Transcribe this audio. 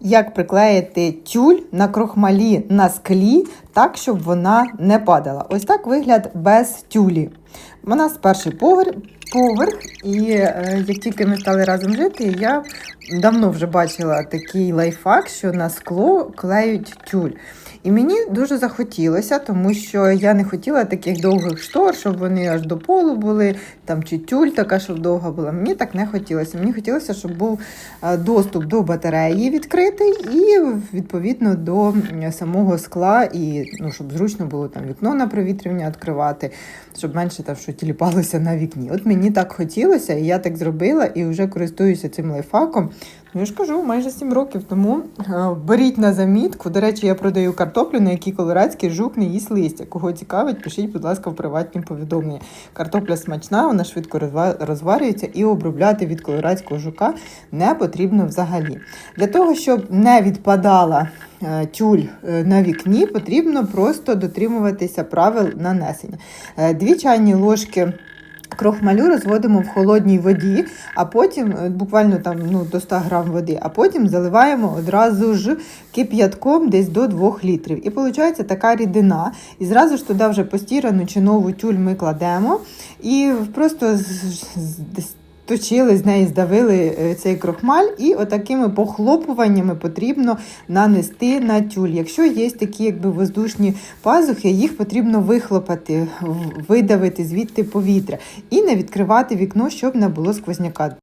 як приклеїти тюль на крохмалі на склі так, щоб вона не падала. Ось так вигляд без тюлі. У нас перший поверх, поверх і е, як тільки ми стали разом жити, я давно вже бачила такий лайфхак, що на скло клеють тюль. І мені дуже захотілося, тому що я не хотіла таких довгих штор, щоб вони аж до полу були, там чи тюль така, щоб довга була. Мені так не хотілося. Мені хотілося, щоб був е, доступ до батареї відкритий і відповідно до самого скла, і ну, щоб зручно було там вікно на провітрювання відкривати, щоб менше там що тіліпалося на вікні. От мені так хотілося, і я так зробила, і вже користуюся цим лайфхаком. Ну, я ж кажу, майже 7 років тому е, беріть на замітку. До речі, я продаю картоплю, на якій колорадський жук не їсть листя. Кого цікавить, пишіть, будь ласка, в приватні повідомлення. Картопля смачна, вона швидко розварюється і обробляти від колорадського жука не потрібно взагалі. Для того, щоб не відпадала е, тюль е, на вікні, потрібно просто дотримуватися правил нанесення. Дві чайні ложки. Крохмалю розводимо в холодній воді, а потім е, буквально там ну, до 100 грам води, а потім заливаємо одразу ж кип'ятком десь до 2 літрів. І виходить така рідина. І зразу ж туди вже постірану чи нову тюль ми кладемо і просто з- з- десь точили з неї, здавили е, цей крохмаль, і отакими похлопуваннями потрібно нанести на тюль. Якщо є такі якби воздушні пазухи, їх потрібно вихлопати, видавити звідти повітря і не відкривати вікно, щоб не було сквозняка.